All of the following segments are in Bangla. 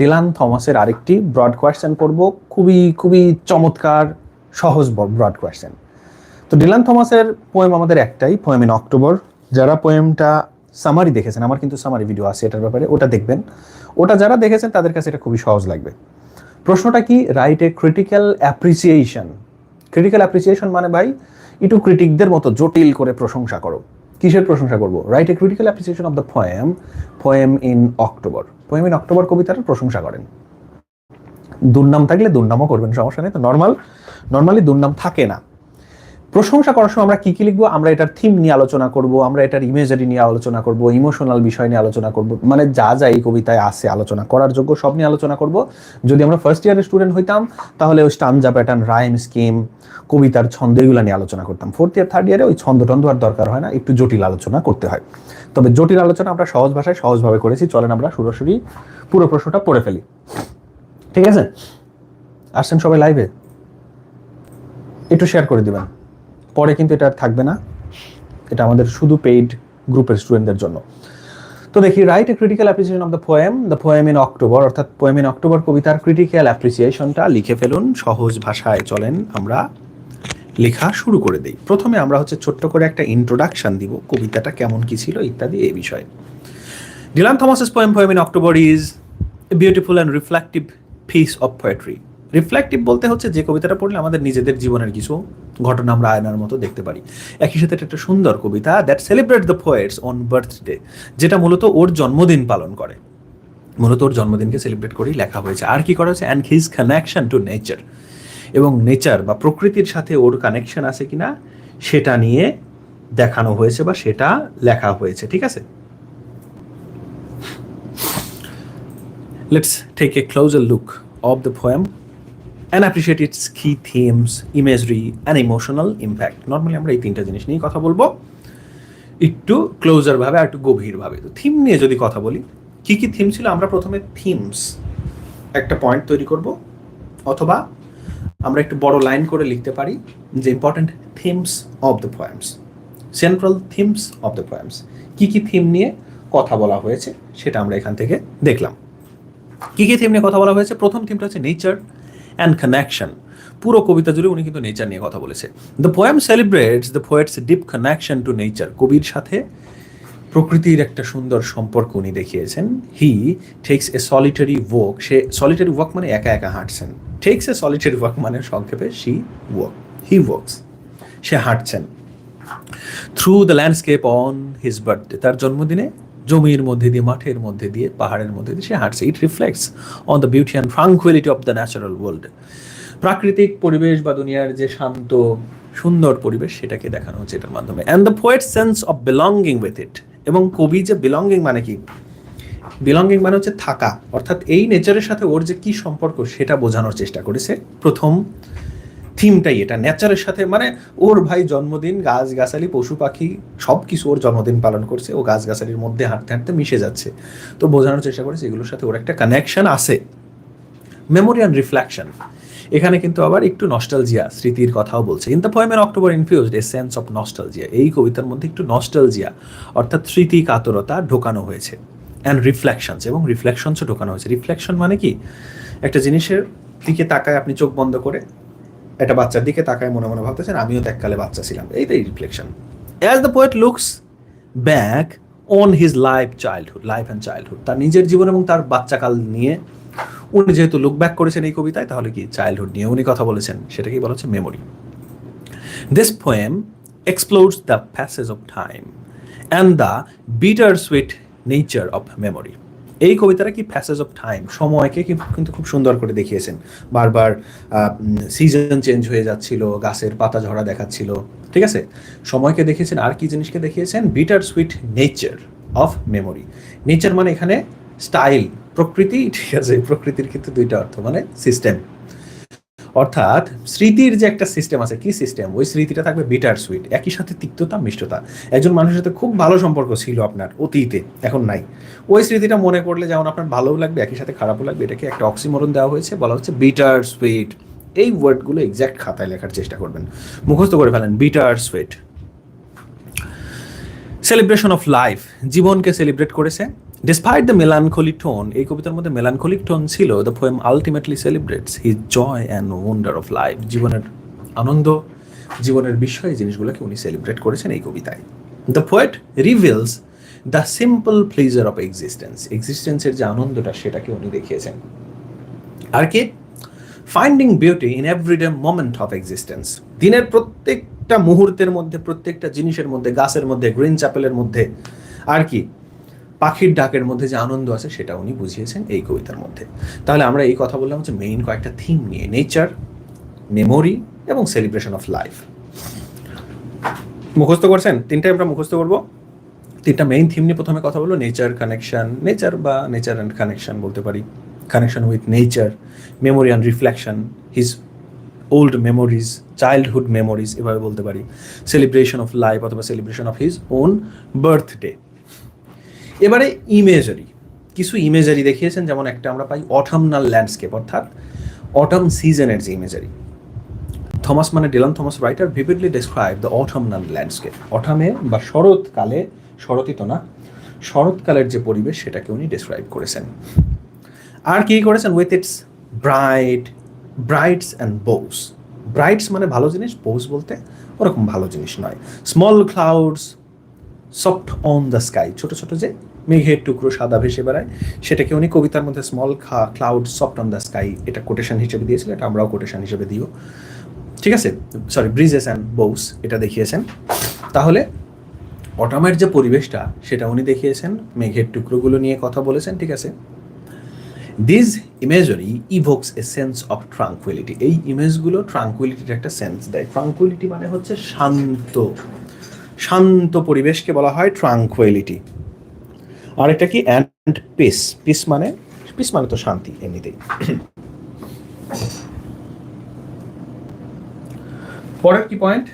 ডিলান থমাসের আরেকটি ব্রড কোয়েশ্চেন করব খুবই খুবই চমৎকার, সহজ ব্রড কোয়েশ্চেন তো ডিলান থমাসের পোয়েম আমাদের একটাই পোয়েম ইন অক্টোবর যারা পোয়েমটা সামারি দেখেছেন, আমার কিন্তু সামারি ভিডিও আছে এটার ব্যাপারে, ওটা দেখবেন। ওটা যারা দেখেছেন, তাদের কাছে এটা খুবই সহজ লাগবে। প্রশ্নটা কি? Write a critical appreciation critical appreciation মানে ভাই, একটু ক্রিটিকদের মতো জটিল করে প্রশংসা করো। কিসের প্রশংসা করব? Write a critical appreciation of the poem poem in October poem in October কবিতার প্রশংসা করেন। দুর্নাম থাকলে দুর্নামও করবেন, সমস্যা নেই। তো নর্মাল নর্মালি দুর্নাম থাকে না। প্রশংসা করার সময় আমরা কি কি লিখব? আমরা এটার থিম নিয়ে আলোচনা করব, আমরা এটার ইমেজারি নিয়ে আলোচনা করব ইমোশনাল বিষয় নিয়ে আলোচনা করব মানে যা যা এই কবিতায় আছে আলোচনা করার যোগ্য সব নিয়ে আলোচনা করব। যদি আমরা ফার্স্ট ইয়ারের স্টুডেন্ট হইতাম, তাহলে ওই স্টানজা প্যাটার্ন রাইম স্কিম কবিতার ছন্দ এগুলো নিয়ে আলোচনা করতাম। ফোর্থ ইয়ার থার্ড ইয়ারে ওই ছন্দ টন্দ আর দরকার হয় না, একটু জটিল আলোচনা করতে হয়। তবে জটিল আলোচনা আমরা সহজ ভাষায় সহজভাবে করেছি, চলেন আমরা সরাসরি পুরো প্রশ্নটা পড়ে ফেলি। ঠিক আছে? আসছেন সবাই লাইভে একটু শেয়ার করে দিবেন। পরে কিন্তু এটা আর থাকবে না। এটা আমাদের শুধু পেইড গ্রুপের স্টুডেন্টদের জন্য। তো দেখি write a critical appreciation of the poem the poem in October অর্থাৎ পোয়েম ইন অক্টোবর কবিতার ক্রিটিক্যাল অ্যাপ্রিসিয়েশনটা লিখে ফেলুন। সহজ ভাষায় চলেন আমরা। লেখা শুরু করে দিই। প্রথমে আমরা হচ্ছে ছোট্ট করে একটা ইন্ট্রোডাকশন দিব। কবিতাটা কেমন কি ছিল ইত্যাদি এই বিষয়ে। Dylan Thomas's poem poem in October is a beautiful and reflective piece of poetry reflective বলতে হচ্ছে যে কবিতাটা পড়লে আমাদের নিজেদের জীবনের কিছু ঘটনা আমরা আয়নার মতো দেখতে পারি। একই সাথে এটা একটা সুন্দর কবিতা that celebrate the poet's on birthday যেটা মূলত ওর জন্মদিন পালন করে। মূলত ওর জন্মদিনকে সেলিব্রেট করেই লেখা হয়েছে। আর কি করা হয়েছে? And his connection to nature এবং নেচার বা প্রকৃতির সাথে ওর কানেকশন আছে কিনা, সেটা নিয়ে দেখানো হয়েছে বা সেটা লেখা হয়েছে। ঠিক আছে? Let's take a closer look of the poem and appreciate its key themes imagery and emotional impact normally আমরা এই তিনটা জিনিস নিয়ে কথা বলব। একটু ক্লোজার ভাবে আর একটু গভীরভাবে তো থিম নিয়ে যদি কথা বলি, কি কি থিম ছিল? আমরা প্রথমে থিমস একটা পয়েন্ট তৈরি করব, অথবা আমরা একটু বড় লাইন করে লিখতে পারি যে important themes of the poems central themes of the poems কি কি থিম নিয়ে কথা বলা হয়েছে, সেটা আমরা এখান থেকে দেখলাম। কি কি থিম নিয়ে কথা বলা হয়েছে? প্রথম থিমটা হচ্ছে নেচার অ্যান্ড কানেকশন পুরো কবিতা জুড়ে উনি কিন্তু নেচার নিয়ে কথা বলেছে। The poem celebrates the poet's deep connection to nature কবির সাথে প্রকৃতির একটা সুন্দর সম্পর্ক উনি দেখিয়েছেন। He takes a solitary walk say solitary walk মানে একা একা হাঁটছেন। টেক্স এ সলিটারি ওয়াক মানে সংক্ষেপে সি ওয়াক হি ওয়ার্কস সে হাঁটছেন। Through the landscape on his birthday তার জন্মদিনে জমির মধ্যে দিয়ে, মাঠের মধ্যে দিয়ে, পাহাড়ের মধ্যে দিয়ে সে হাঁটছে। It reflects on the beauty and tranquility of the natural world প্রাকৃতিক পরিবেশ বা দুনিয়ার যে শান্ত, সুন্দর পরিবেশ সেটাকে দেখানো হচ্ছে এটার মাধ্যমে। And the poet sense of belonging with it এবং কবি যে বিলঙ্গিং মানে কি? বিলঙ্গিং মানে হচ্ছে থাকা। অর্থাৎ এই নেচারের সাথে ওর যে কি সম্পর্ক সেটা বোঝানোর চেষ্টা করেছে। প্রথম থিমটাই এটা নেচারের সাথে মানে ওর ভাই জন্মদিন গাছ গাছালি পশু পাখি সব কিছু ওর জন্মদিন পালন করছে, ও গাছ গাছালির মধ্যে হাঁটতে হাঁটতে মিশে যাচ্ছে। তো বোঝানোর চেষ্টা করেছে, এগুলোর সাথে ওর একটা কানেকশন আছে। মেমোরি অ্যান্ড রিফ্লেকশন এখানে কিন্তু আবার একটু নস্টালজিয়া স্মৃতির কথাও বলছে। In the পোয়েমের October infused a sense of nostalgia এই কবিতার মধ্যে একটু নস্টালজিয়া অর্থাৎ স্মৃতি কাতরতা ঢোকানো হয়েছে। অ্যান্ড রিফ্লেকশনস এবং রিফ্লেকশনসও ঢোকানো হয়েছে। রিফ্লেকশন মানে কি? একটা জিনিসের দিকে তাকায়, আপনি চোখ বন্ধ করে একটা বাচ্চার দিকে তাকায় মনে মনে ভাবতেছেন, আমিও তো এককালে বাচ্চা ছিলাম। এইটাই reflection as the poet looks back on his life childhood life and childhood তার নিজের জীবন এবং তার বাচ্চাকাল নিয়ে উনি যেহেতু লুক ব্যাক করেছেন এই কবিতায়, তাহলে কি চাইল্ডহুড নিয়ে উনি কথা বলেছেন? সেটাকেই বলা হচ্ছে? Memory this poem explores the passage of time and the bitter sweet nature of memory এই কবিতাটা কি প্যাসেজ অফ টাইম সময়কে কিন্তু খুব সুন্দর করে দেখিয়েছেন। বারবার সিজন চেঞ্জ হয়ে যাচ্ছিল, গাছের পাতা ঝরা দেখাচ্ছিল, ঠিক আছে? সময়কে দেখিয়েছেন, আর কি জিনিসকে দেখিয়েছেন? Bitter sweet nature of memory nature মানে এখানে স্টাইল প্রকৃতি, ঠিক আছে? প্রকৃতির কিন্তু দুইটা অর্থ মানে সিস্টেম অর্থাৎ স্মৃতির যে একটা সিস্টেম আছে, কি সিস্টেম ওই স্মৃতিটা থাকবে বিটার সুইট একই সাথে তিক্ততা, মিষ্টতা। একজন মানুষের সাথে খুব ভালো সম্পর্ক ছিল আপনার অতীতে, এখন নাই। ওই স্মৃতিটা মনে করলে যেমন আপনার ভালোও লাগবে, একই সাথে খারাপও লাগবে, এটাকে একটা অক্সিমরন দেওয়া হয়েছে, বলা হচ্ছে বিটার সুইট এই ওয়ার্ডগুলো এক্স্যাক্ট খাতায় লেখার চেষ্টা করবেন। মুখস্থ করে ফেলেন bitter sweet celebration of life জীবনকে সেলিব্রেট করেছে। ডিসপাইট দ্য মেলানখলিক টোন এই কবিতার মধ্যে মেলানখলিক টোন ছিল the poem ultimately celebrates his joy and wonder of life জীবনের আনন্দ, জীবনের বিষয়ে জিনিসগুলোকে উনি সেলিব্রেট করেছেন এই কবিতায়। The poet reveals the simple pleasure of existence এক্সিস্টেন্সের যে আনন্দটা সেটাকে উনি দেখিয়েছেন। আর কি? Finding beauty in everyday moment of existence দিনের প্রত্যেকটা মুহূর্তের মধ্যে, প্রত্যেকটা জিনিসের মধ্যে, গাছের মধ্যে গ্রিন চ্যাপেলের মধ্যে। আর কি? পাখির ডাকের মধ্যে যে আনন্দ আছে সেটা উনি বুঝিয়েছেন এই কবিতার মধ্যে। তাহলে আমরা এই কথা বললাম যে মেইন কয়েকটা থিম নিয়ে নেচার মেমোরি এবং সেলিব্রেশন অফ লাইফ মুখস্থ করছেন? তিনটাই আমরা মুখস্থ করব। তিনটা মেইন থিম নিয়ে প্রথমে কথা বলব নেচার কানেকশন নেচার বা নেচার অ্যান্ড কানেকশন বলতে পারি। Connection with nature memory and reflection his old memories childhood memories এভাবে বলতে পারি। সেলিব্রেশন অফ লাইফ অথবা celebration of his own birthday এবারে ইমেজারি কিছু ইমেজারি দেখিয়েছেন, যেমন একটা আমরা পাই অটামনাল ল্যান্ডস্কেপ অর্থাৎ অটাম সিজনের যে ইমেজারি থমাস মানে Dylan Thomas writer vividly describe the autumnal landscape অটামে বা শরৎকালে, শরৎই তো না, শরৎকালের যে পরিবেশ, সেটাকে উনি ডেসক্রাইব করেছেন। আর কি করেছেন? With its bright brights and boughs brights মানে ভালো জিনিস বোস বলতে ওরকম ভালো জিনিস নয়। Small clouds soft on the sky ছোট ছোট যে মেঘের টুকরো সাদা ভেসে বেড়ায়। সেটাকে উনি কবিতার মধ্যে small cloud soft on the sky এটা কোটেশন হিসেবে দিয়েছিলেন, এটা আমরাও কোটেশন হিসেবে দিও। ঠিক আছে? সরি ব্রিজেস অ্যান্ড বৌস এটা দেখিয়েছেন। তাহলে অটামের যে পরিবেশটা, সেটা উনি দেখিয়েছেন, মেঘের টুকরোগুলো নিয়ে কথা বলেছেন, ঠিক আছে? This imagery evokes a sense of tranquility এই ইমেজগুলো ট্রাঙ্কুইলিটির একটা সেন্স দেয়। ট্রাঙ্কুইলিটি মানে হচ্ছে শান্ত। শান্ত পরিবেশকে বলা হয় ট্রাঙ্কুইলিটি আর এটা কি? অ্যান্ড পিস পিস মানে? পিস মানে তো শান্তি এমনিতেই। পরের কি point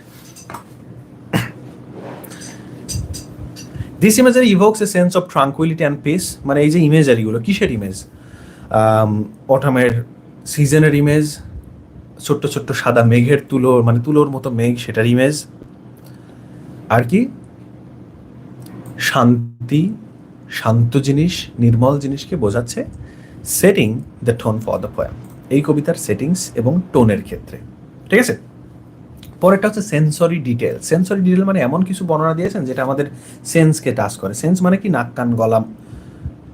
this imagery evokes a sense of tranquility and peace মানে এই যে ইমেজারিগুলো কিসের ইমেজ অটামের সিজনের ইমেজ ছোট্ট ছোট্ট সাদা মেঘের তুলো মানে তুলোর মতো মেঘ সেটার ইমেজ আর কি? শান্তি শান্ত জিনিস, নির্মল জিনিসকে বোঝাচ্ছে setting the tone for the poem এই কবিতার সেটিংস এবং টোনের ক্ষেত্রে। ঠিক আছে? পরেরটা হচ্ছে সেন্সরি ডিটেল সেন্সরি ডিটেল মানে এমন কিছু বর্ণনা দিয়েছেন যেটা আমাদের সেন্সকে টাচ করে। সেন্স মানে কি? নাক, কান গলাম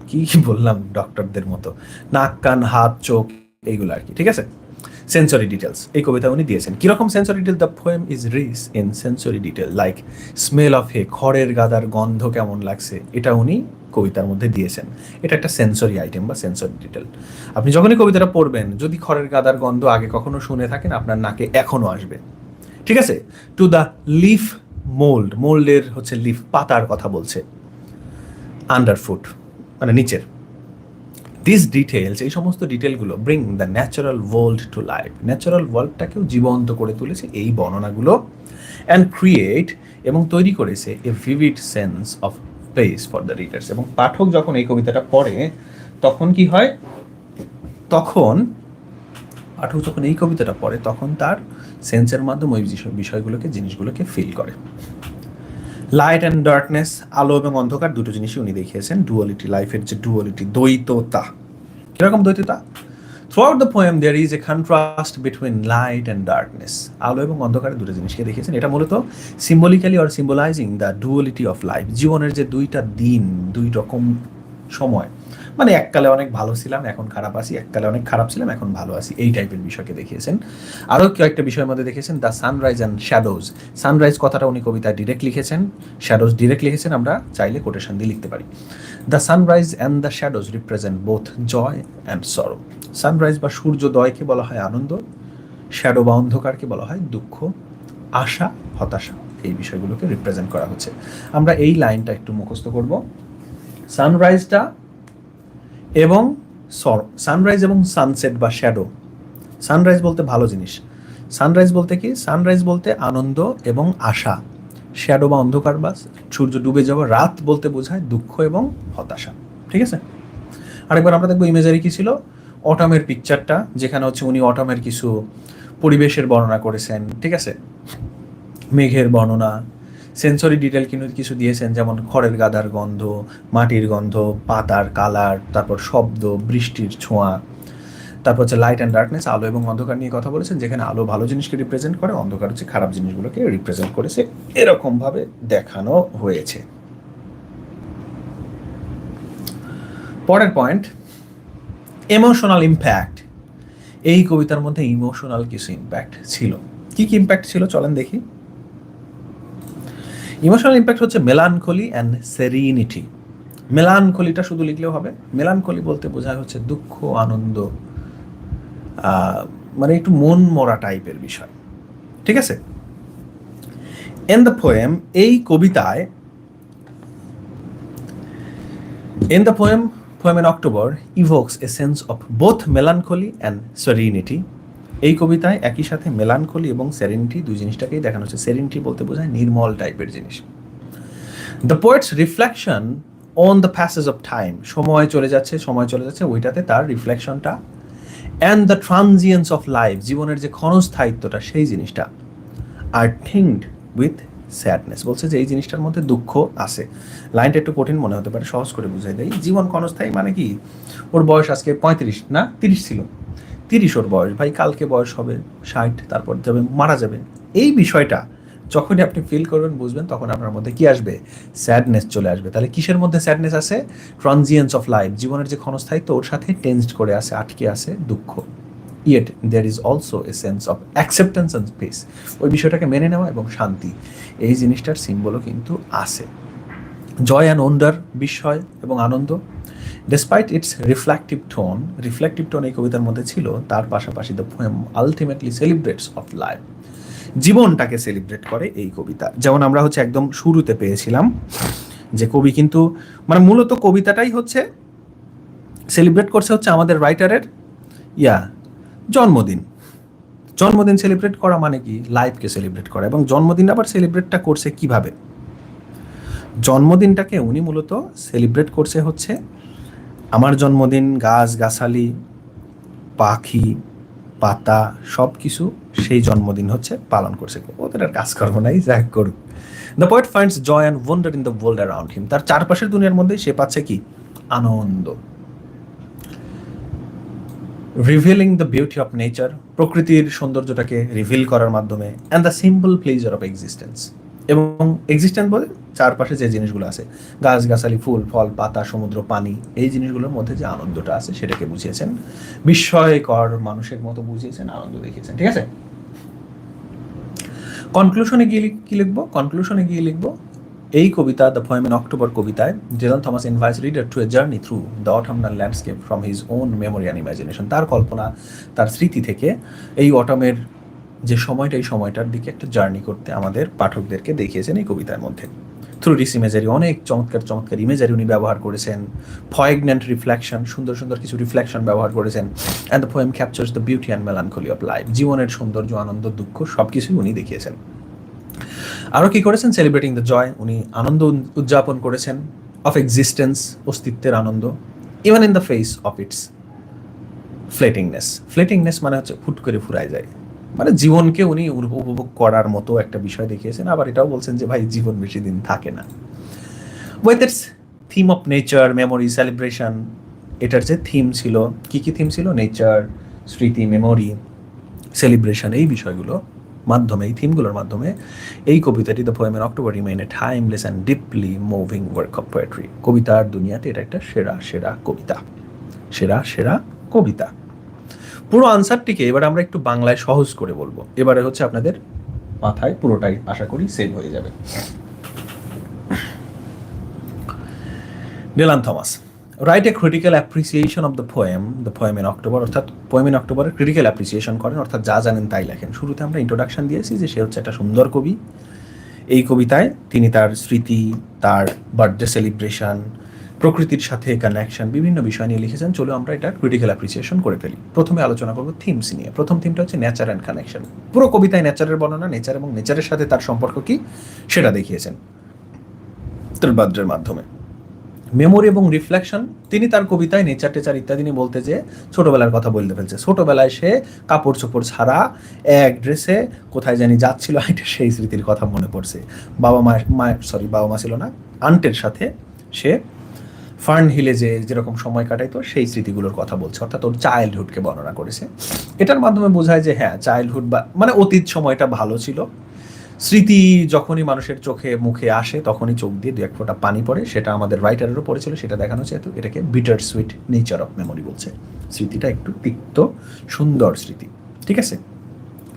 কি বললাম ডক্টরদের মতো? নাক, কান, হাত, চোখ, এইগুলো আর কি। ঠিক আছে? সেন্সরি ডিটেলস এই কবিতা উনি দিয়েছেন। কীরকম sensory detail the poem is rich in sensory detail like smell of hay খড়ের গাদার গন্ধ কেমন লাগছে? এটা উনি কবিতার মধ্যে দিয়েছেন। এটা একটা সেন্সরি আইটেম বা সেন্সরি ডিটেল আপনি যখনই কবিতাটা পড়বেন, যদি খড়ের গাদার গন্ধ আগে কখনো শুনে থাকেন, আপনার নাকে এখনও আসবে। ঠিক আছে? টু দ্য লিফ মোল্ড মোল্ডের হচ্ছে লিফ পাতার কথা বলছে। আন্ডারফুট মানে নিচের। দিস ডিটেলস এই সমস্ত ডিটেলগুলো bring the natural world to life natural ওয়ার্ল্ডটাকেও জীবন্ত করে তুলেছে এই বর্ণনাগুলো। অ্যান্ড ক্রিয়েট এবং তৈরি করেছে a vivid sense of place for the readers এবং পাঠক যখন এই কবিতাটা পড়ে, তখন কি হয়? তখন পাঠক যখন এই কবিতাটা পড়ে, তখন তার সেন্সের মাধ্যমে ওই বিষয়- বিষয়গুলোকে, জিনিসগুলোকে ফিল করে। লাইট অ্যান্ড ডার্কনেস আলো এবং অন্ধকার দুটো জিনিসই উনি দেখিয়েছেন। ডুয়ালিটি লাইফের যে ডুয়ালিটি দ্বৈততা। কীরকম দ্বৈততা? Throughout the poem there is a contrast between light and darkness আলো এবং অন্ধকারের দুটো জিনিসকে দেখিয়েছেন এটা মূলত symbolically or symbolizing the duality of life জীবনের যে দুইটা দিন, দুই রকম সময়। মানে এককালে অনেক ভালো ছিলাম, এখন খারাপ আছি। এককালে অনেক খারাপ ছিলাম, এখন ভালো আছি। এই টাইপের বিষয়কে দেখিয়েছেন। আরও কয়েকটা বিষয়ের মধ্যে দেখেছেন the sunrise and shadows sunrise কথাটা উনি কবিতায় ডিরেক্ট লিখেছেন। শ্যাডোজ ডিরেক্ট লিখেছেন, আমরা চাইলে কোটেশন দিয়ে লিখতে পারি। The sunrise and the shadows represent both joy and sorrow sunrise বা সূর্যোদয়কে বলা হয় আনন্দ শ্যাডো বা অন্ধকারকে বলা হয় দুঃখ, আশা, হতাশা এই বিষয়গুলোকে রিপ্রেজেন্ট করা হচ্ছে। আমরা এই লাইনটা একটু মুখস্থ করব। সানরাইজটা এবং সর, সানরাইজ এবং সানসেট বা শ্যাডো। সানরাইজ বলতে ভালো জিনিস। সানরাইজ বলতে কি? সানরাইজ বলতে আনন্দ এবং আশা। শ্যাডো বা অন্ধকার বা সূর্য ডুবে যাওয়া রাত বলতে বোঝায় দুঃখ এবং হতাশা। ঠিক আছে? আরেকবার আমরা দেখব ইমেজারি কি ছিল? অটামের পিকচারটা যেখানে হচ্ছে উনি অটামের কিছু পরিবেশের বর্ণনা করেছেন, ঠিক আছে? মেঘের বর্ণনা সেন্সরি ডিটেল কিন্তু কিছু দিয়েছেন, যেমন খড়ের গাদার গন্ধ, মাটির গন্ধ, পাতার কালার তারপর শব্দ, বৃষ্টির ছোঁয়া, তারপর হচ্ছে লাইট অ্যান্ড ডার্কনেস আলো এবং অন্ধকার নিয়ে কথা বলেছেন, যেখানে আলো ভালো জিনিসকে রিপ্রেজেন্ট করে, অন্ধকার হচ্ছে খারাপ জিনিসগুলোকে রিপ্রেজেন্ট করেছে, এরকমভাবে দেখানো হয়েছে। পরের পয়েন্ট ইমোশনাল ইম্প্যাক্ট এই কবিতার মধ্যে ইমোশনাল কিছু ইম্প্যাক্ট ছিল। কি কি ইম্প্যাক্ট ছিল? চলেন দেখি। ইমোশনাল ইম্প্যাক্ট হচ্ছে মেলানকলি অ্যান্ড সেরিনিটি মেলানকলিটা শুধু লিখলেও হবে। মেলানকলি বলতে বোঝায় হচ্ছে দুঃখ আনন্দ মানে একটু মন মরা টাইপের বিষয়। ঠিক আছে? এন দ্য পোয়েম এই কবিতায় In the poem, Poem in October evokes a sense of both melancholy and serenity. এই কবিতায় একই সাথে মেলানকলি এবং সেরেনিটি দুই জিনিসটাকেই দেখানো হচ্ছে সেরেনিটি বলতে বোঝায় নির্মল টাইপের জিনিস the poet's reflection on the passage of time সময় চলে যাচ্ছে, সময় চলে যাচ্ছে, ওইটাতে তার রিফ্লেকশনটা and the transience of life জীবনের যে ক্ষণস্থায়িত্বটা, সেই জিনিসটা আর থিঙ্কড উইথ স্যাডনেস, বলছে যে এই জিনিসটার মধ্যে দুঃখ আছে। লাইনটা একটু কঠিন মনে হতে পারে, সহজ করে বুঝাই দেয় জীবন ক্ষণস্থায়ী মানে কি? ওর বয়স আজকে পঁয়ত্রিশ না তিরিশ ছিল। তিরিশ ওর বয়স, ভাই কালকে বয়স হবে, ষাট, তারপর যাবে, মারা যাবে। এই বিষয়টা যখনই আপনি ফিল করবেন, বুঝবেন, তখন আপনার মধ্যে কি আসবে? স্যাডনেস চলে আসবে। তাহলে কিসের মধ্যে স্যাডনেস আছে? ট্রানজিয়েন্স অফ লাইফ, জীবনের যে ক্ষণস্থায়িত্ব, ওর সাথে টেন্সড করে আছে, আটকে আছে দুঃখ। Yet there is also a sense of acceptance and space ওই বিষয়টাকে মেনে নেওয়া এবং শান্তি, এই জিনিসটার সিম্বলও কিন্তু আছে। জয় অ্যান্ড ওন্ডার বিস্ময় এবং আনন্দ। Despite its reflective tone reflective tone এই কবিতার মধ্যে ছিল, তার পাশাপাশি the poem ultimately celebrates of life জীবনটাকে সেলিব্রেট করে এই কবিতা। যেমন আমরা হচ্ছে একদম শুরুতে পেয়েছিলাম যে কবি কিন্তু মানে মূলত কবিতাটাই হচ্ছে সেলিব্রেট করছে হচ্ছে আমাদের রাইটারের ইয়া জন্মদিন। জন্মদিন সেলিব্রেট করা মানে কি? লাইফকে সেলিব্রেট করা এবং জন্মদিন আবার সেলিব্রেটটা করছে কীভাবে? জন্মদিনটাকে উনি মূলত সেলিব্রেট করছে হচ্ছে আমার জন্মদিন, গাছ, গাছালি, পাখি, পাতা সব কিছু সেই জন্মদিন হচ্ছে পালন করছে। ওদের আর কাজ করব নাই, যা করুক। The poet finds joy and wonder in the world around him তার চারপাশের দুনিয়ার মধ্যে সে পাচ্ছে কি? আনন্দ। Revealing the beauty of nature প্রকৃতির সৌন্দর্যটাকে রিভিল করার মাধ্যমে and the simple pleasure of existence এবং এক্সিস্টেন্স বলে চারপাশে যে জিনিসগুলো আছে গাছ গাছালি ফুল, ফল, পাতা, সমুদ্র, পানি, এই জিনিসগুলোর মধ্যে যে আনন্দটা আছে সেটাকে বুঝিয়েছেন। বিস্ময়কর মানুষের মতো বুঝিয়েছেন, আনন্দ দেখিয়েছেন, ঠিক আছে? কনক্লুশনে গিয়ে কি লিখব? কনক্লুশনে গিয়ে লিখব এই কবিতা দ্য পোয়েম ইন অক্টোবর কবিতায় Dylan Thomas invites reader to a journey through the autumnal landscape from his own memory and imagination. তার কল্পনা, তার স্মৃতি থেকে এই অটমের যে সময়টা, এই সময়টার দিকে একটা জার্নি করতে আমাদের পাঠকদেরকে দেখিয়েছেন এই কবিতার মধ্যে। থ্রু ডিস ইমেজারি অনেক চমৎকার চমৎকার ইমেজারি উনি ব্যবহার করেছেন। ফয়েগন্যান্ট রিফ্লেকশন সুন্দর সুন্দর কিছু রিফ্লেকশন ব্যবহার করেছেন। And the poem captures the beauty and melancholy of life জীবনের সৌন্দর্য, আনন্দ, দুঃখ সব কিছুই উনি দেখিয়েছেন। আরও কি করেছেন? সেলিব্রেটিং দ্য জয় উনি আনন্দ উদ- উদযাপন করেছেন অফ এক্সিস্টেন্স অস্তিত্বের আনন্দ even in the face of its fleetingness fleetingness মানে হচ্ছে ফুট করে ফুরায় যায়। মানে জীবনকে উনি উপভোগ করার মতো একটা বিষয় দেখিয়েছেন, আবার এটাও বলছেন যে, ভাই, জীবন বেশি দিন থাকে না। With its theme of nature memory celebration এটার যে থিম ছিল, কি কি থিম ছিল? নেচার স্মৃতি মেমোরি সেলিব্রেশন এই বিষয়গুলো মাধ্যমে, এই থিমগুলোর মাধ্যমে এই কবিতাটি the পোয়েমের October remain a timeless and deeply moving work of poetry কবিতার দুনিয়াতে এটা একটা সেরা সেরা কবিতা। সেরা সেরা কবিতা। পুরো আনসারটিকে এবার আমরা একটু বাংলায় সহজ করে বলব। এবারে হচ্ছে আপনাদের মাথায় পুরোটাই আশা করি সেভ হয়ে যাবে। Dylan Thomas. Write a critical appreciation of the poem the poem in October অর্থাৎ পোয়েম ইন অক্টোবরের ক্রিটিক্যাল অ্যাপ্রিসিয়েশন করেন, অর্থাৎ যা জানেন তাই লেখেন। শুরুতে আমরা ইন্ট্রোডাকশন দিয়েছি যে সে হচ্ছে একটা সুন্দর কবি। এই কবিতায় তিনি তার স্মৃতি, তার বার্থডে সেলিব্রেশন প্রকৃতির সাথে কানেকশন বিভিন্ন বিষয় নিয়ে লিখেছেন। চলো আমরা এটা ক্রিটিক্যাল অ্যাপ্রিসিয়েশন করে ফেলি। প্রথমে আলোচনা করব থিমস নিয়ে। প্রথম থিমটা হচ্ছে নেচার অ্যান্ড কানেকশন পুরো কবিতায় নেচারের বর্ণনা নেচার এবং নেচারের সাথে তার সম্পর্ক কি, সেটা দেখিয়েছেন। তার মাধ্যমে। মেমোরি এবং রিফ্লেকশন তিনি তার কবিতায় নেচার টেচার ইত্যাদি নিয়ে বলতে যে ছোটবেলার কথা বলতে ফেলছে। ছোটবেলায় সে কাপড় চোপড় ছাড়া এক ড্রেসে কোথায় জানি যাচ্ছিল, এটা সেই স্মৃতির কথা মনে পড়ছে। বাবা মা মা সরি বাবা মা ছিল না আন্টের সাথে সে ফার্ন হিলে যে যেরকম সময় কাটাইতো, সেই স্মৃতিগুলোর কথা বলছে। অর্থাৎ ওর চাইল্ডহুডকে বর্ণনা করেছে। এটার মাধ্যমে বোঝায় যে হ্যাঁ চাইল্ডহুড বা মানে অতীত সময়টা ভালো ছিল। স্মৃতি যখনই মানুষের চোখে, মুখে আসে, তখনই চোখ দিয়ে দু এক ফোঁটা পানি পড়ে। সেটা আমাদের রাইটারেরও পড়েছিল সেটা দেখানো হচ্ছে এটাকে bitter sweet nature of memory বলছে। স্মৃতিটা একটু তিক্ত, সুন্দর স্মৃতি। ঠিক আছে?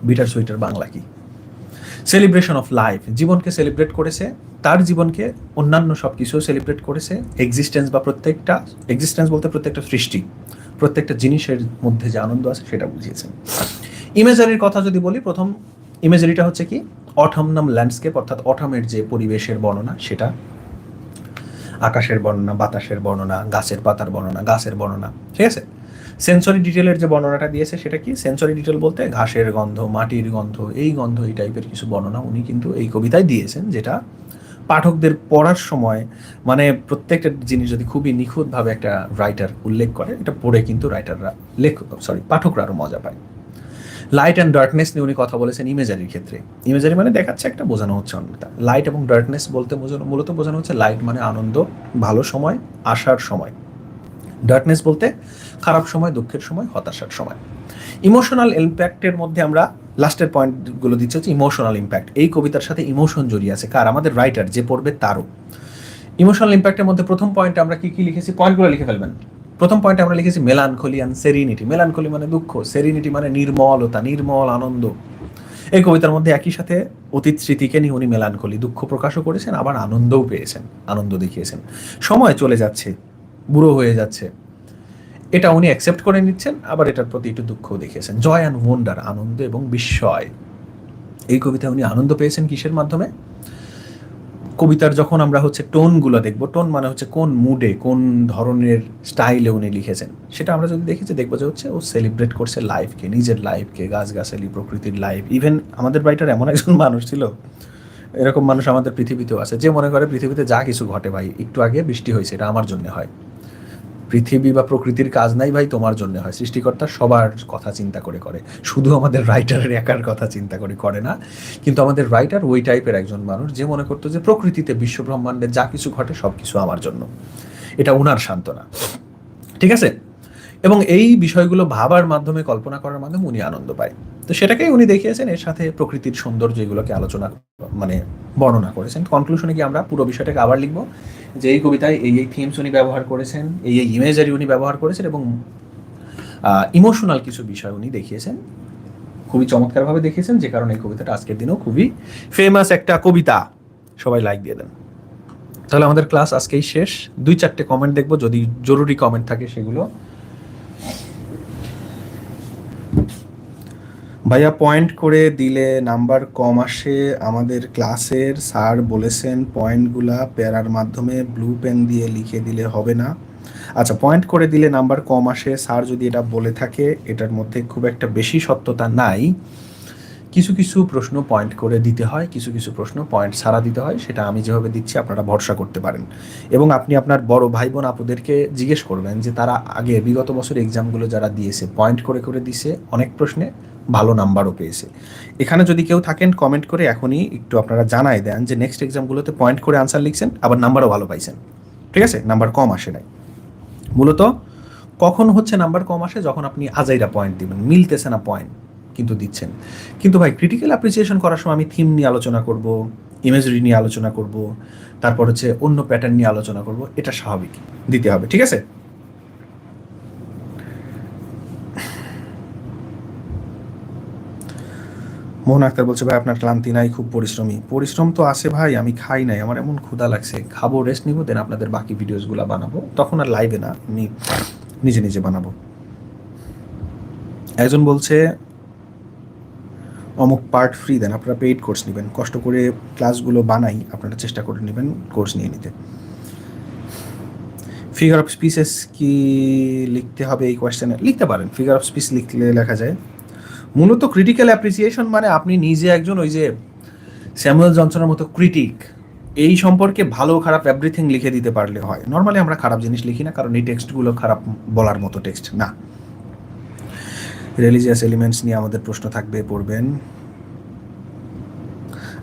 বিটার সুইটের বাংলা কি? সেলিব্রেশন অফ লাইফ জীবনকে সেলিব্রেট করেছে, তার জীবনকে অন্যান্য সব কিছু সেলিব্রেট করেছে। এক্সিস্টেন্স বা প্রত্যেকটা এক্সিস্টেন্স বলতে প্রত্যেকটা সৃষ্টি, প্রত্যেকটা জিনিসের মধ্যে যে আনন্দ আছে সেটা বুঝিয়েছেন ইমেজারির কথা যদি বলি, প্রথম ইমেজারিটা হচ্ছে কি? অটমনাম ল্যান্ডস্কেপ অর্থাৎ অটমের যে পরিবেশের বর্ণনা, সেটা আকাশের বর্ণনা, বাতাসের বর্ণনা, গাছের পাতার বর্ণনা, গাছের বর্ণনা, ঠিক আছে? সেন্সরি ডিটেলের যে বর্ণনাটা দিয়েছে, সেটা কি? সেন্সরি ডিটেল বলতে ঘাসের গন্ধ, মাটির গন্ধ, এই গন্ধ, এই টাইপের কিছু বর্ণনা উনি কিন্তু এই কবিতায় দিয়েছেন, যেটা পাঠকদের পড়ার সময় মানে প্রত্যেকটা জিনিস যদি খুবই নিখুঁতভাবে একটা রাইটার উল্লেখ করে, এটা পড়ে কিন্তু রাইটাররা লেখক সরি পাঠকরা আরও মজা পায়। লাইট অ্যান্ড ডার্কনেস নিয়ে উনি কথা বলেছেন ইমেজারির ক্ষেত্রে। ইমেজারি মানে দেখাচ্ছে একটা বোঝানো হচ্ছে অনেকটা। লাইট এবং ডার্কনেস বলতে বোঝানো, মূলত বোঝানো হচ্ছে লাইট মানে আনন্দ, ভালো সময় আসার সময়। ডার্কনেস বলতে খারাপ সময়, দুঃখের সময়, হতাশার সময়। ইমোশনাল ইম্প্যাক্টের মধ্যে আমরা লাস্টের পয়েন্টগুলো দিচ্ছি হচ্ছে ইমোশনাল ইম্প্যাক্ট এই কবিতার সাথে ইমোশন জড়িয়ে আছে। কার? আমাদের রাইটার যে পড়বে তারও। ইমোশনাল ইম্প্যাক্টের মধ্যে প্রথম পয়েন্টে আমরা কি কি লিখেছি? পয়েন্টগুলো লিখে ফেলবেন। প্রথম পয়েন্টে আমরা লিখেছি মেলানখলি অ্যান্ড সেরিনিটি মেলানখলি মানে দুঃখ সেরিনিটি মানে নির্মলতা, নির্মল আনন্দ। এই কবিতার মধ্যে একই সাথে অতীত স্মৃতিকে নিয়ে উনি মেলানখলি দুঃখ প্রকাশও করেছেন, আবার আনন্দও পেয়েছেন, আনন্দ দেখিয়েছেন। সময় চলে যাচ্ছে, বুড়ো হয়ে যাচ্ছে। এটা উনি অ্যাকসেপ্ট করে নিচ্ছেন, আবার এটার প্রতি একটু দুঃখ দেখিয়েছেন। জয় অ্যান্ড ওয়ান্ডার আনন্দ এবং বিস্ময়। এই কবিতায় উনি আনন্দ পেয়েছেন কিসের মাধ্যমে? কবিতার যখন আমরা হচ্ছে টোনগুলো দেখব, টোন মানে হচ্ছে কোন মুডে, কোন ধরনের স্টাইলে উনি লিখেছেন, সেটা আমরা যদি দেখি যে দেখব যে হচ্ছে ও সেলিব্রেট করছে লাইফকে, নিজের লাইফকে, গাছগাছালি, প্রকৃতির লাইফ। ইভেন আমাদের বাড়িটার এমন একজন মানুষ ছিল, এরকম মানুষ আমাদের পৃথিবীতেও আছে, যে মনে করে পৃথিবীতে যা কিছু ঘটে ভাই, একটু আগে বৃষ্টি হয়েছে, এটা আমার জন্য হয়। পৃথিবী বা প্রকৃতির কাজ নাই ভাই তোমার জন্য হয়। সৃষ্টিকর্তা সবার কথা চিন্তা করে করে। শুধু আমাদের রাইটারের একার কথা চিন্তা করে করে না। কিন্তু আমাদের রাইটার ওই টাইপের একজন মানুষ যে মনে করতো যে প্রকৃতিতে বিশ্ব ব্রহ্মাণ্ডে যা কিছু ঘটে সব কিছু আমার জন্য। এটা ওনার সান্ত্বনা। ঠিক আছে? এবং এই বিষয়গুলো ভাবার মাধ্যমে, কল্পনা করার মাধ্যমে উনি আনন্দ পায়। তো সেটাকেই উনি দেখিয়েছেন, এর সাথে প্রকৃতির সৌন্দর্য এগুলোকে আলোচনা মানে বর্ণনা করেছেন। কনক্লুশনে কি আমরা পুরো বিষয়টাকে আবার লিখব যে এই কবিতায় এই এই থিমস উনি ব্যবহার করেছেন, এই এই ইমেজারি উনি ব্যবহার করেছেন এবং ইমোশনাল কিছু বিষয় উনি দেখিয়েছেন। খুবই চমৎকারভাবে দেখিয়েছেন, যে কারণে এই কবিতাটা আজকের দিনেও খুবই ফেমাস একটা কবিতা। সবাই লাইক দিয়ে দেন। তাহলে আমাদের ক্লাস আজকেই শেষ। দুই চারটে কমেন্ট দেখব, যদি জরুরি কমেন্ট থাকে সেগুলো ভাইয়া পয়েন্ট করে দিলে নাম্বার কম আসে। আমাদের ক্লাসের স্যার বলেছেন পয়েন্টগুলা প্যারার মাধ্যমে ব্লু পেন দিয়ে লিখে দিলে হবে না। আচ্ছা পয়েন্ট করে দিলে নাম্বার কম আসে। স্যার যদি এটা বলে থাকে, এটার মধ্যে খুব একটা বেশি সত্যতা নাই। কিছু কিছু প্রশ্ন পয়েন্ট করে দিতে হয়, কিছু কিছু প্রশ্ন পয়েন্ট ছাড়া দিতে হয়। সেটা আমি যেভাবে দিচ্ছি, আপনারা ভরসা করতে পারেন। এবং আপনি আপনার বড় ভাই বোন আপুদেরকে জিজ্ঞেস করবেন যে তারা আগে বিগত বছর এক্সামগুলো যারা দিয়েছে পয়েন্ট করে করে দিছে অনেক প্রশ্নে। ভালো নাম্বারও পেয়েছে। এখানে যদি কেউ থাকেন কমেন্ট করে এখনই একটু আপনারা জানাই দেন যে নেক্সট এক্সামগুলোতে পয়েন্ট করে আনসার লিখছেন, আবার নাম্বারও ভালো পাইছেন। ঠিক আছে? নাম্বার কম আসে নাই। মূলত, কখন হচ্ছে নাম্বার কম আসে? যখন আপনি আজাইরা পয়েন্ট দিবেন। মিলতেছে না পয়েন্ট কিন্তু দিচ্ছেন। কিন্তু ভাই ক্রিটিক্যাল অ্যাপ্রিসিয়েশন করার সময় আমি থিম নিয়ে আলোচনা করব ইমেজরি নিয়ে আলোচনা করব, তারপর হচ্ছে অন্য প্যাটার্ন নিয়ে আলোচনা করব, এটা স্বাভাবিক, দিতে হবে। ঠিক আছে? মোহন আক্তার বলছে, ভাই, আপনার ক্লান্তি নাই, খুব পরিশ্রমী। পরিশ্রম তো আছে ভাই, আমি খাই নাই, আমার এমন ক্ষুধা লাগছে। খাব রেস্ট নিবো দেন আপনাদের বাকি ভিডিওসগুলো বানাবো। তখন আর লাইভে না নিজে নিজে বানাবো। একজন বলছে, অমুক পার্ট ফ্রি দেন আপনারা পেইড কোর্স নেবেন। কষ্ট করে ক্লাসগুলো বানাই, আপনারা চেষ্টা করে নেবেন কোর্স নিয়ে নিতে। ফিগার অফ স্পিসেস কি লিখতে হবে এই কোয়েশ্চেনে লিখতে পারেন ফিগার অফ স্পিচ লিখলে লেখা যায়। মূলত ক্রিটিক্যাল অ্যাপ্রিসিয়েশন মানে আপনি নিজে একজন ওই যে স্যামুয়েল জনসনের মতো ক্রিটিক এই সম্পর্কে ভালো খারাপ এভরিথিং লিখে দিতে পারলে হয়। নর্মালি আমরা খারাপ জিনিস লিখি না, কারণ এই টেক্সটগুলো খারাপ বলার মতো টেক্সট না। রিলিজিয়াস এলিমেন্টস নিয়ে আমাদের প্রশ্ন থাকবে, পড়বেন।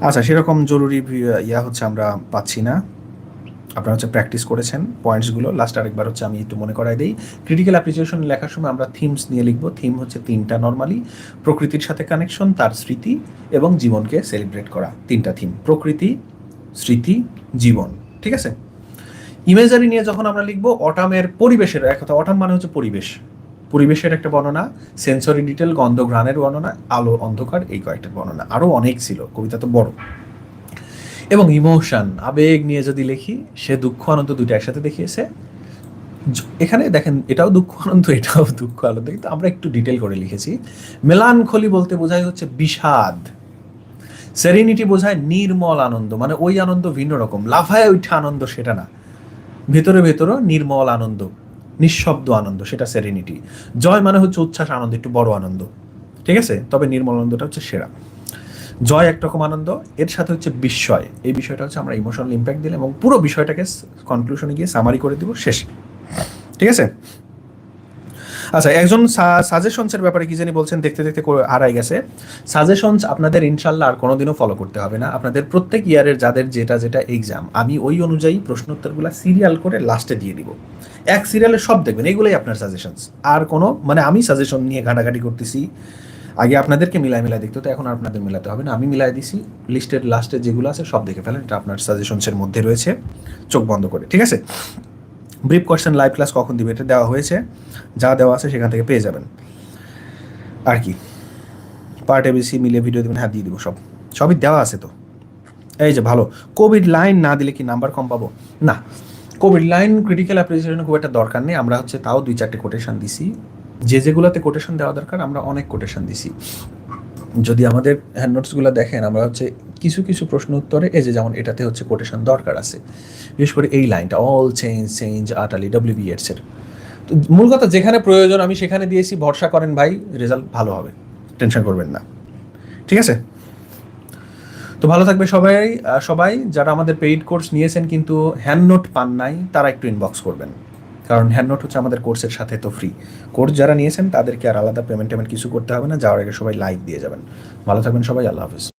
আচ্ছা সেরকম জরুরি ইয়া হচ্ছে আমরা পাচ্ছি না। আপনারা হচ্ছে প্র্যাকটিস করেছেন পয়েন্টসগুলো লাস্ট আরেকবার হচ্ছে আমি একটু মনে করাই দিই। ক্রিটিক্যাল অ্যাপ্রিসিয়েশন লেখার সময় আমরা থিমস নিয়ে লিখব। থিম হচ্ছে তিনটা নর্মালি প্রকৃতির সাথে কানেকশন তার স্মৃতি এবং জীবনকে সেলিব্রেট করা। তিনটা থিম প্রকৃতি, স্মৃতি, জীবন। ঠিক আছে? ইমেজারি নিয়ে যখন আমরা লিখব, অটামের পরিবেশের, এক কথা, অটাম মানে হচ্ছে পরিবেশ। পরিবেশের একটা বর্ণনা সেন্সরি ডিটেল গন্ধ, ঘ্রাণের বর্ণনা আলো অন্ধকার, এই কয়েকটা বর্ণনা। আরও অনেক ছিল, কবিতা তো বড়। এবং ইমোশন, আবেগ নিয়ে যদি লিখি, সে দুঃখ আনন্দ দুইটা একসাথে দেখিয়েছে। এখানে দেখেন, এটাও দুঃখ আনন্দ এটাও দুঃখ আনন্দ কিন্তু আমরা একটু ডিটেল করে লিখেছি। মেলানখলি বলতে বোঝায় হচ্ছে বিষাদ। সেরিনিটি বোঝায় নির্মল আনন্দ মানে ওই আনন্দ ভিন্ন রকম। লাফায় ওইটা আনন্দ, সেটা না। ভেতরে ভেতরে নির্মল আনন্দ, নিঃশব্দ আনন্দ, সেটা সেরিনিটি জয় মানে হচ্ছে উচ্ছ্বাস, আনন্দ, একটু বড় আনন্দ। ঠিক আছে? তবে নির্মল আনন্দটা হচ্ছে সেরা। জয় একরকম আনন্দ, এর সাথে হচ্ছে বিস্ময়। এই বিষয়টা হচ্ছে আমরা ইমোশনাল ইম্প্যাক্ট দিলাম এবং পুরো বিষয়টাকে কনক্লুশনে গিয়ে সামারি করে দিব শেষ। ঠিক আছে? আচ্ছা একজন সাজেশনসের ব্যাপারে কি জানি বলছেন, দেখতে দেখতে হারাই গেছে। সাজেশনস আপনাদের ইনশাল্লাহ আর কোনোদিনও ফলো করতে হবে না। আপনাদের প্রত্যেক ইয়ারের যাদের যেটা যেটা এক্সাম আমি ওই অনুযায়ী প্রশ্নোত্তরগুলো সিরিয়াল করে লাস্টে দিয়ে দিব। এক সিরিয়ালে সব দেখবেন, এগুলোই আপনার সাজেশনস আর কোনো মানে আমি সাজেশন নিয়ে ঘাটাঘাটি করতেছি আগে আপনাদেরকে মিলাই মিলাই দেখতে হতো, এখন আপনাদের মিলাতে হবে না। আমি মিলাই দিছি লিস্টের লাস্টে যেগুলো আছে সব দেখে ফেলেন, এটা আপনার সাজেশনসের মধ্যে রয়েছে। চোখ বন্ধ করে, ঠিক আছে? ব্রিফ কোয়েশ্চেন লাইভ ক্লাস কখন দিবে, এটা দেওয়া হয়েছে। যা দেওয়া আছে সেখান থেকে পেয়ে যাবেন। আর কি? পার্ট এবিসি মিলে ভিডিও দেবেন হ্যাঁ দিয়ে দিব সব। সবই দেওয়া আছে তো। এই যে, ভালো। কোভিড লাইন না দিলে কি নাম্বার কম পাবো? না। কোভিড লাইন ক্রিটিক্যাল অ্যাপ্রিসিয়েশন খুব একটা দরকার নেই। আমরা হচ্ছে তাও দুই চারটে কোটেশন দিছি। যে যেগুলোতে কোটেশন দেওয়া দরকার, আমরা অনেক কোটেশন দিছি। যদি আমাদের হ্যান্ড নোটসগুলো দেখেন, আমরা হচ্ছে কিছু কিছু প্রশ্ন উত্তরে, এই যে যেমন এটাতে হচ্ছে কোটেশন দরকার আছে। বিশেষ করে এই লাইনটা all change change utterly W B এর। তো মূল কথা, যেখানে প্রয়োজন আমি সেখানে দিয়েছি, ভরসা করেন ভাই রেজাল্ট ভালো হবে টেনশন করবেন না। ঠিক আছে? তো ভালো থাকবে সবাই সবাই, যারা আমাদের পেইড কোর্স নিয়েছেন কিন্তু হ্যান্ড নোট পান নাই, তারা একটু ইনবক্স করবেন। কারণ হ্যান্ড নোট হচ্ছে আমাদের কোর্সের সাথে তো ফ্রি কোর্স যারা নিয়েছেন তাদেরকে আর আলাদা পেমেন্ট টেমেন্ট কিছু করতে হবে না, যাওয়ার আগে সবাই লাইক দিয়ে যাবেন। ভালো থাকবেন সবাই, আল্লাহ হাফিজ।